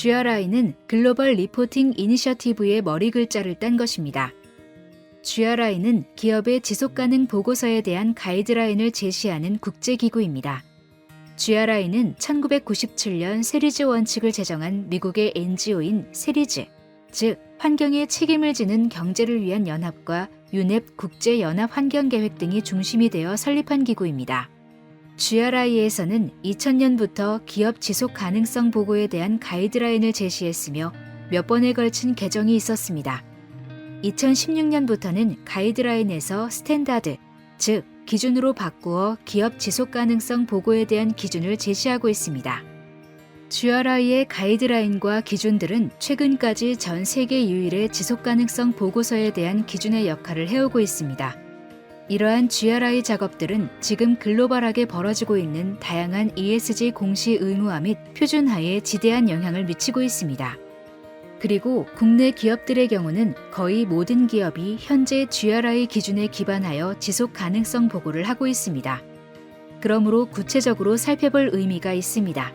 GRI는 글로벌 리포팅 이니셔티브의 머리 글자를 딴 것입니다. GRI는 기업의 지속 가능 보고서에 대한 가이드라인을 제시하는 국제기구입니다. GRI는 1997년 세리즈 원칙을 제정한 미국의 NGO인 세리즈, 즉 환경에 책임을 지는 경제를 위한 연합과 유넵 국제연합 환경계획 등이 중심이 되어 설립한 기구입니다. GRI에서는 2000년부터 기업 지속 가능성 보고에 대한 가이드라인을 제시했으며 몇 번에 걸친 개정이 있었습니다. 2016년부터는 가이드라인에서 스탠다드, 즉 기준으로 바꾸어 기업 지속 가능성 보고에 대한 기준을 제시하고 있습니다. GRI의 가이드라인과 기준들은 최근까지 전 세계 유일의 지속 가능성 보고서에 대한 기준의 역할을 해오고 있습니다. 이러한 GRI 작업들은 지금 글로벌하게 벌어지고 있는 다양한 ESG 공시 의무화 및 표준화에 지대한 영향을 미치고 있습니다. 그리고 국내 기업들의 경우는 거의 모든 기업이 현재 GRI 기준에 기반하여 지속 가능성 보고를 하고 있습니다. 그러므로 구체적으로 살펴볼 의미가 있습니다.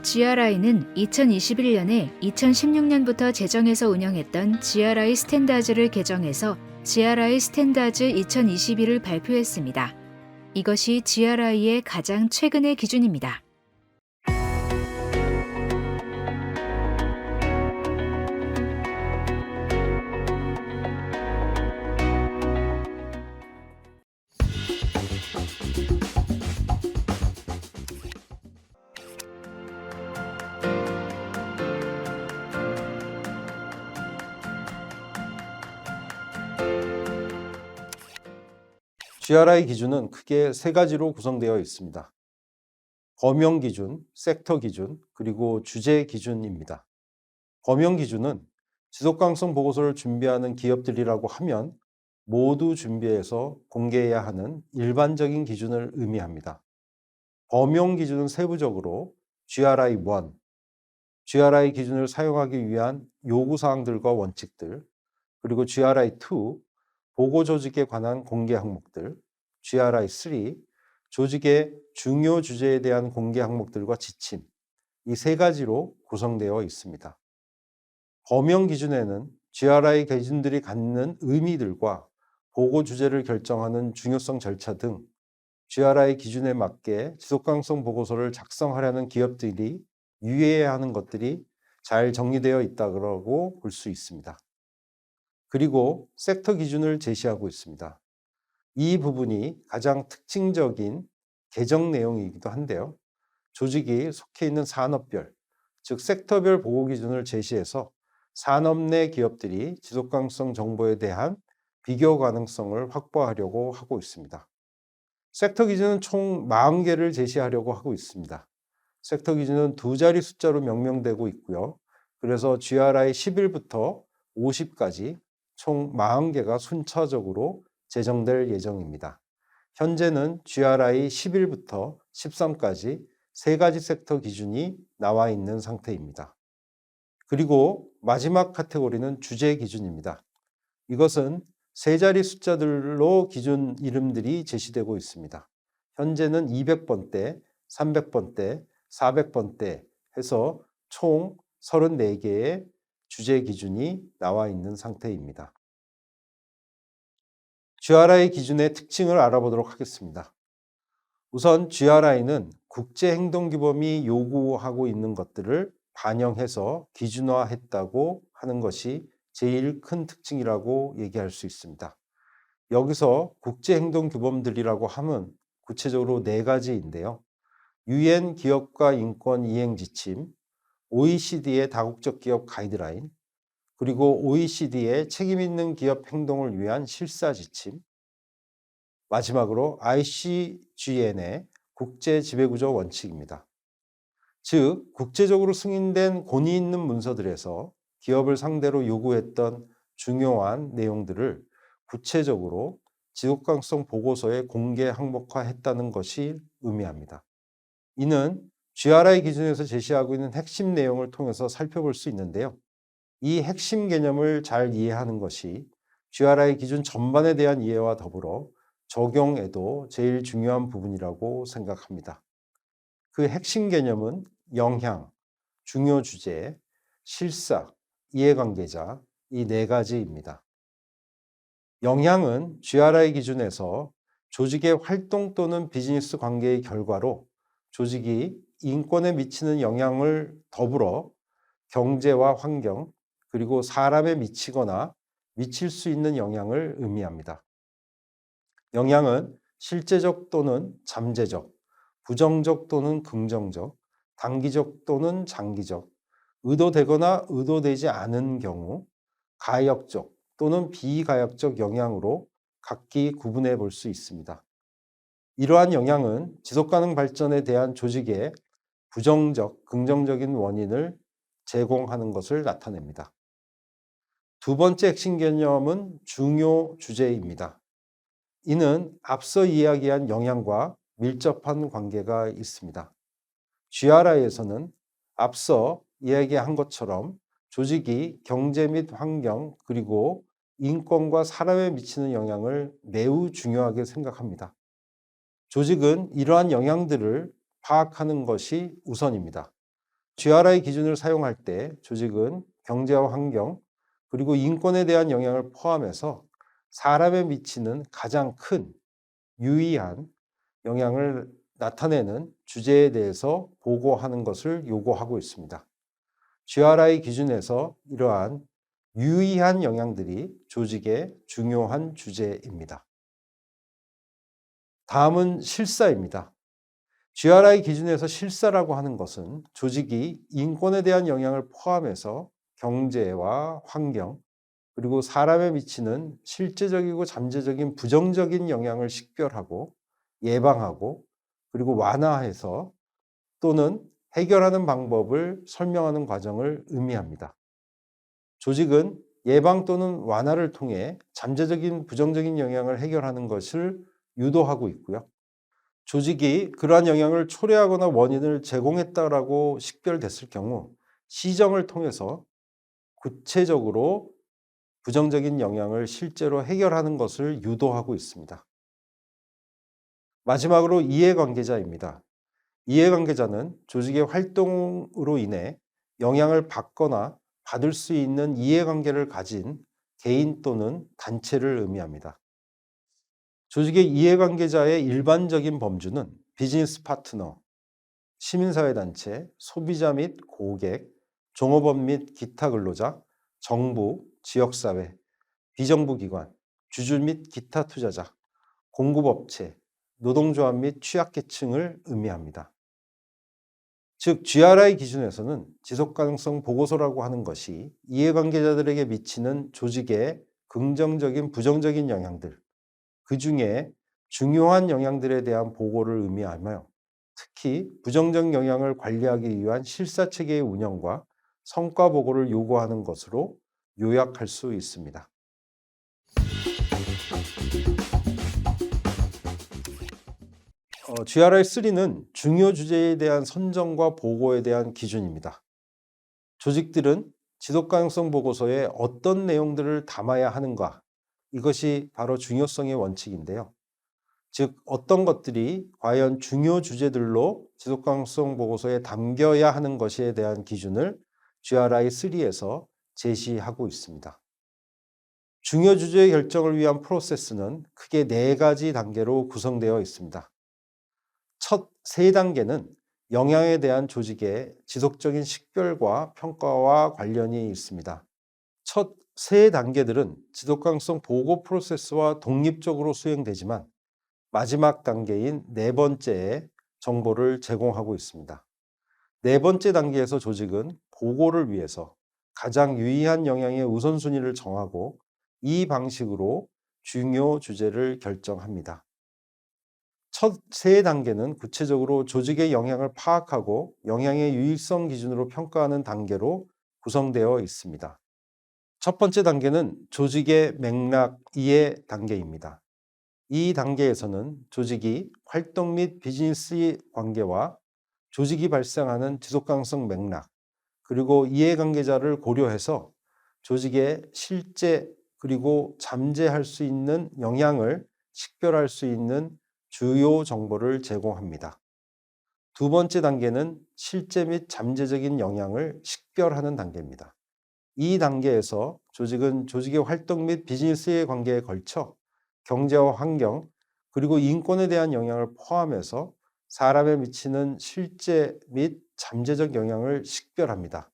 GRI는 2021년에 2016년부터 제정해서 운영했던 GRI 스탠다즈를 개정해서 GRI 스탠다즈 2021을 발표했습니다. 이것이 GRI의 가장 최근의 기준입니다. GRI 기준은 크게 세 가지로 구성되어 있습니다. 범용 기준, 섹터 기준, 그리고 주제 기준입니다. 범용 기준은 지속 가능성 보고서를 준비하는 기업들이라고 하면 모두 준비해서 공개해야 하는 일반적인 기준을 의미합니다. 범용 기준은 세부적으로 GRI1, GRI 기준을 사용하기 위한 요구 사항들과 원칙들, 그리고 GRI2, 보고 조직에 관한 공개 항목들, GRI3, 조직의 중요 주제에 대한 공개 항목들과 지침, 이 세 가지로 구성되어 있습니다. 범용 기준에는 GRI 기준들이 갖는 의미들과 보고 주제를 결정하는 중요성 절차 등 GRI 기준에 맞게 지속가능성 보고서를 작성하려는 기업들이 유의해야 하는 것들이 잘 정리되어 있다고 볼 수 있습니다. 그리고 섹터 기준을 제시하고 있습니다. 이 부분이 가장 특징적인 개정 내용이기도 한데요. 조직이 속해 있는 산업별, 즉 섹터별 보고 기준을 제시해서 산업 내 기업들이 지속 가능성 정보에 대한 비교 가능성을 확보하려고 하고 있습니다. 섹터 기준은 총 40개를 제시하려고 하고 있습니다. 섹터 기준은 두 자리 숫자로 명명되고 있고요. 그래서 GRI 11부터 50까지 총 40개가 순차적으로 제정될 예정입니다. 현재는 GRI 11부터 13까지 세 가지 섹터 기준이 나와 있는 상태입니다. 그리고 마지막 카테고리는 주제 기준입니다. 이것은 세 자리 숫자들로 기준 이름들이 제시되고 있습니다. 현재는 200번대, 300번대, 400번대 해서 총 34개의 주제 기준이 나와 있는 상태입니다. GRI 기준의 특징을 알아보도록 하겠습니다. 우선 GRI는 국제 행동 규범이 요구하고 있는 것들을 반영해서 기준화했다고 하는 것이 제일 큰 특징이라고 얘기할 수 있습니다. 여기서 국제 행동 규범들이라고 하면 구체적으로 네 가지인데요. 유엔 기업가 인권 이행 지침, OECD의 다국적 기업 가이드라인, 그리고 OECD의 책임 있는 기업 행동을 위한 실사 지침, 마지막으로 ICGN의 국제 지배구조 원칙입니다. 즉, 국제적으로 승인된 권위 있는 문서들에서 기업을 상대로 요구했던 중요한 내용들을 구체적으로 지속가능성 보고서에 공개 항목화했다는 것이 의미합니다. 이는 GRI 기준에서 제시하고 있는 핵심 내용을 통해서 살펴볼 수 있는데요. 이 핵심 개념을 잘 이해하는 것이 GRI 기준 전반에 대한 이해와 더불어 적용에도 제일 중요한 부분이라고 생각합니다. 그 핵심 개념은 영향, 중요 주제, 실사, 이해관계자 이 네 가지입니다. 영향은 GRI 기준에서 조직의 활동 또는 비즈니스 관계의 결과로 조직이 인권에 미치는 영향을 더불어 경제와 환경 그리고 사람에 미치거나 미칠 수 있는 영향을 의미합니다. 영향은 실제적 또는 잠재적, 부정적 또는 긍정적, 단기적 또는 장기적, 의도되거나 의도되지 않은 경우 가역적 또는 비가역적 영향으로 각기 구분해 볼 수 있습니다. 이러한 영향은 지속가능 발전에 대한 조직의 부정적, 긍정적인 원인을 제공하는 것을 나타냅니다. 두 번째 핵심 개념은 중요 주제입니다. 이는 앞서 이야기한 영향과 밀접한 관계가 있습니다. GRI에서는 앞서 이야기한 것처럼 조직이 경제 및 환경 그리고 인권과 사람에 미치는 영향을 매우 중요하게 생각합니다. 조직은 이러한 영향들을 파악하는 것이 우선입니다. GRI 기준을 사용할 때 조직은 경제와 환경 그리고 인권에 대한 영향을 포함해서 사람에 미치는 가장 큰 유의한 영향을 나타내는 주제에 대해서 보고하는 것을 요구하고 있습니다. GRI 기준에서 이러한 유의한 영향들이 조직의 중요한 주제입니다. 다음은 실사입니다. GRI 기준에서 실사라고 하는 것은 조직이 인권에 대한 영향을 포함해서 경제와 환경, 그리고 사람에 미치는 실제적이고 잠재적인 부정적인 영향을 식별하고 예방하고 그리고 완화해서 또는 해결하는 방법을 설명하는 과정을 의미합니다. 조직은 예방 또는 완화를 통해 잠재적인 부정적인 영향을 해결하는 것을 유도하고 있고요. 조직이 그러한 영향을 초래하거나 원인을 제공했다라고 식별됐을 경우 시정을 통해서 구체적으로 부정적인 영향을 실제로 해결하는 것을 유도하고 있습니다. 마지막으로 이해관계자입니다. 이해관계자는 조직의 활동으로 인해 영향을 받거나 받을 수 있는 이해관계를 가진 개인 또는 단체를 의미합니다. 조직의 이해관계자의 일반적인 범주는 비즈니스 파트너, 시민사회단체, 소비자 및 고객, 종업원 및 기타 근로자, 정부, 지역사회, 비정부기관, 주주 및 기타 투자자, 공급업체, 노동조합 및 취약계층을 의미합니다. 즉, GRI 기준에서는 지속가능성 보고서라고 하는 것이 이해관계자들에게 미치는 조직의 긍정적인, 부정적인 영향들, 그 중에 중요한 영향들에 대한 보고를 의미하며 특히 부정적 영향을 관리하기 위한 실사 체계의 운영과 성과 보고를 요구하는 것으로 요약할 수 있습니다. 어, GRI3는 중요 주제에 대한 선정과 보고에 대한 기준입니다. 조직들은 지속 가능성 보고서에 어떤 내용들을 담아야 하는가 이것이 바로 중요성의 원칙인데요. 즉 어떤 것들이 과연 중요 주제들로 지속 가능성 보고서에 담겨야 하는 것에 대한 기준을 GRI3에서 제시하고 있습니다. 중요 주제의 결정을 위한 프로세스는 크게 네 가지 단계로 구성되어 있습니다. 첫 세 단계는 영향에 대한 조직의 지속적인 식별과 평가와 관련이 있습니다. 첫 세 단계들은 지속가능성 보고 프로세스와 독립적으로 수행되지만 마지막 단계인 네 번째에 정보를 제공하고 있습니다. 네 번째 단계에서 조직은 보고를 위해서 가장 유의한 영향의 우선순위를 정하고 이 방식으로 중요 주제를 결정합니다. 첫 세 단계는 구체적으로 조직의 영향을 파악하고 영향의 유일성 기준으로 평가하는 단계로 구성되어 있습니다. 첫 번째 단계는 조직의 맥락 이해 단계입니다. 이 단계에서는 조직이 활동 및 비즈니스 관계와 조직이 발생하는 지속 가능성 맥락, 그리고 이해관계자를 고려해서 조직의 실제 그리고 잠재할 수 있는 영향을 식별할 수 있는 주요 정보를 제공합니다. 두 번째 단계는 실제 및 잠재적인 영향을 식별하는 단계입니다. 이 단계에서 조직은 조직의 활동 및 비즈니스의 관계에 걸쳐 경제와 환경, 그리고 인권에 대한 영향을 포함해서 사람에 미치는 실제 및 잠재적 영향을 식별합니다.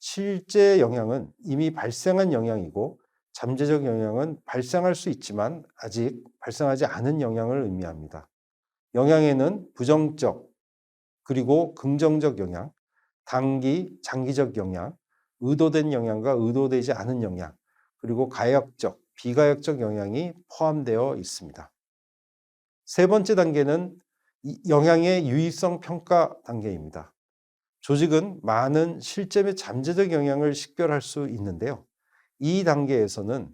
실제 영향은 이미 발생한 영향이고 잠재적 영향은 발생할 수 있지만 아직 발생하지 않은 영향을 의미합니다. 영향에는 부정적 그리고 긍정적 영향, 단기, 장기적 영향, 의도된 영향과 의도되지 않은 영향, 그리고 가역적, 비가역적 영향이 포함되어 있습니다. 세 번째 단계는 이 영향의 유의성 평가 단계입니다. 조직은 많은 실제 및 잠재적 영향을 식별할 수 있는데요. 이 단계에서는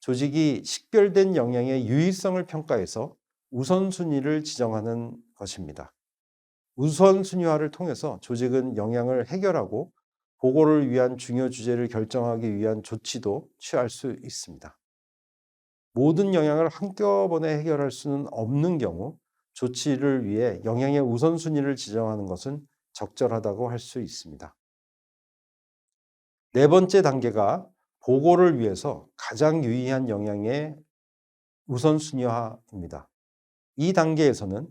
조직이 식별된 영향의 유의성을 평가해서 우선순위를 지정하는 것입니다. 우선순위화를 통해서 조직은 영향을 해결하고 보고를 위한 중요 주제를 결정하기 위한 조치도 취할 수 있습니다. 모든 영향을 한꺼번에 해결할 수는 없는 경우 조치를 위해 영향의 우선순위를 지정하는 것은 적절하다고 할 수 있습니다. 네 번째 단계가 보고를 위해서 가장 유의한 영향의 우선순위화입니다. 이 단계에서는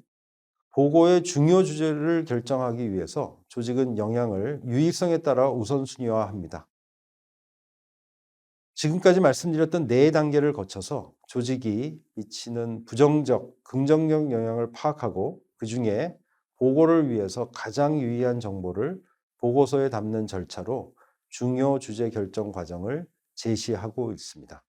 보고의 중요 주제를 결정하기 위해서 조직은 영향을 유의성에 따라 우선순위화합니다. 지금까지 말씀드렸던 네 단계를 거쳐서 조직이 미치는 부정적, 긍정적 영향을 파악하고 그 중에 보고를 위해서 가장 유의한 정보를 보고서에 담는 절차로 중요 주제 결정 과정을 제시하고 있습니다.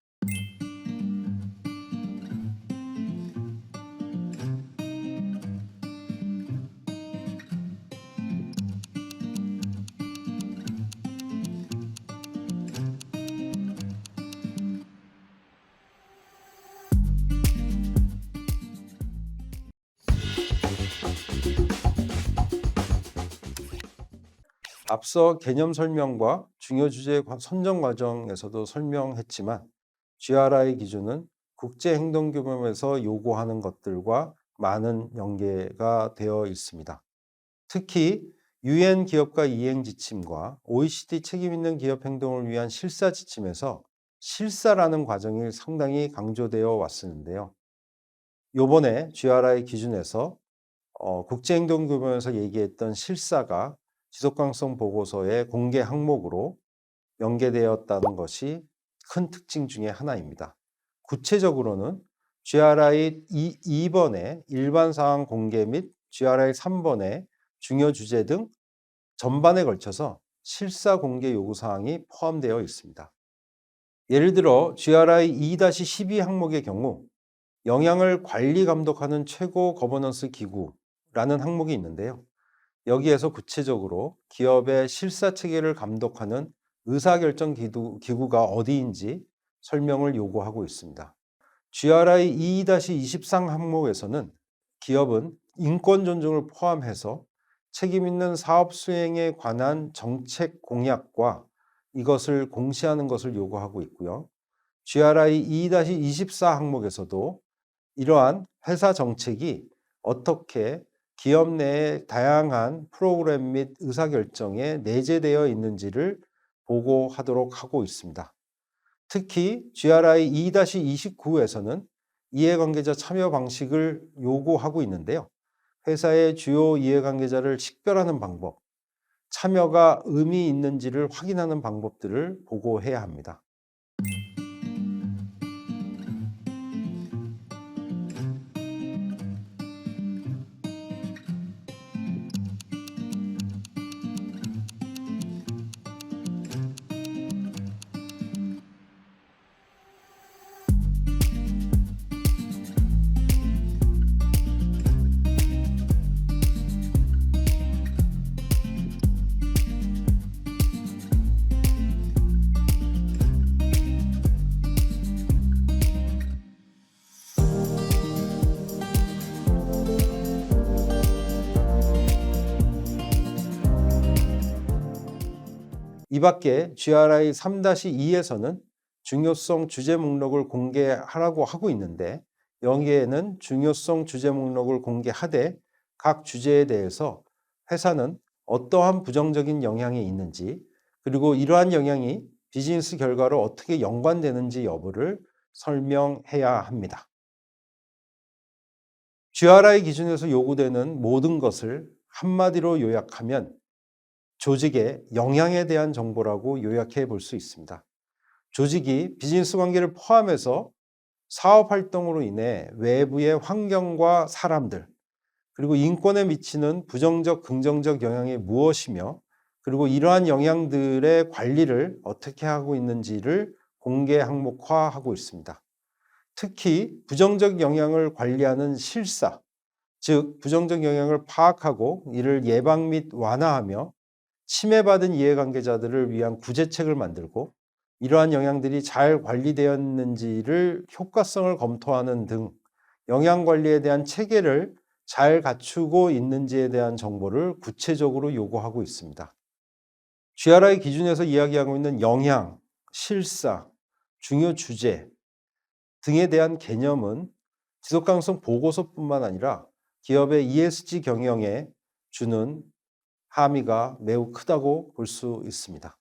앞서 개념 설명과 중요 주제 과- 선정 과정에서도 설명했지만 GRI 기준은 국제 행동 규범에서 요구하는 것들과 많은 연계가 되어 있습니다. 특히 UN 기업가 이행 지침과 OECD 책임 있는 기업 행동을 위한 실사 지침에서 실사라는 과정이 상당히 강조되어 왔었는데요. 요번에 GRI 기준에서 어, 국제행동규범에서 얘기했던 실사가 지속가능성 보고서의 공개 항목으로 연계되었다는 것이 큰 특징 중에 하나입니다. 구체적으로는 GRI 2번의 일반 사항 공개 및 GRI 3번의 중요 주제 등 전반에 걸쳐서 실사 공개 요구 사항이 포함되어 있습니다. 예를 들어 GRI 2-12 항목의 경우 영향을 관리 감독하는 최고 거버넌스 기구라는 항목이 있는데요. 여기에서 구체적으로 기업의 실사 체계를 감독하는 의사결정 기구, 기구 가 어디인지 설명을 요구하고 있습니다. GRI 2-23 항목에서는 기업은 인권 존중을 포함해서 책임 있는 사업 수행에 관한 정책 공약과 이것을 공시하는 것을 요구하고 있고요. GRI 2-24 항목에서도 이러한 회사 정책이 어떻게 기업 내의 다양한 프로그램 및 의사결정에 내재되어 있는지를 보고하도록 하고 있습니다. 특히 GRI 2-29에서는 이해관계자 참여 방식을 요구하고 있는데요. 회사의 주요 이해관계자를 식별하는 방법, 참여가 의미 있는지를 확인하는 방법들을 보고해야 합니다. 이 밖에 GRI 3-2에서는 중요성 주제 목록을 공개하라고 하고 있는데 여기에는 중요성 주제 목록을 공개하되 각 주제에 대해서 회사는 어떠한 부정적인 영향이 있는지, 그리고 이러한 영향이 비즈니스 결과로 어떻게 연관되는지 여부를 설명해야 합니다. GRI 기준에서 요구되는 모든 것을 한마디로 요약하면 조직의 영향에 대한 정보라고 요약해 볼 수 있습니다. 조직이 비즈니스 관계를 포함해서 사업 활동으로 인해 외부의 환경과 사람들, 그리고 인권에 미치는 부정적, 긍정적 영향이 무엇이며, 그리고 이러한 영향들의 관리를 어떻게 하고 있는지를 공개 항목화하고 있습니다. 특히 부정적 영향을 관리하는 실사, 즉 부정적 영향을 파악하고 이를 예방 및 완화하며 침해받은 이해관계자들을 위한 구제책을 만들고 이러한 영향들이 잘 관리되었는지를 효과성을 검토하는 등 영향 관리에 대한 체계를 잘 갖추고 있는지에 대한 정보를 구체적으로 요구하고 있습니다. GRI 기준에서 이야기하고 있는 영향, 실사, 중요 주제 등에 대한 개념은 지속 가능성 보고서뿐만 아니라 기업의 ESG 경영에 주는 함의가 매우 크다고 볼 수 있습니다.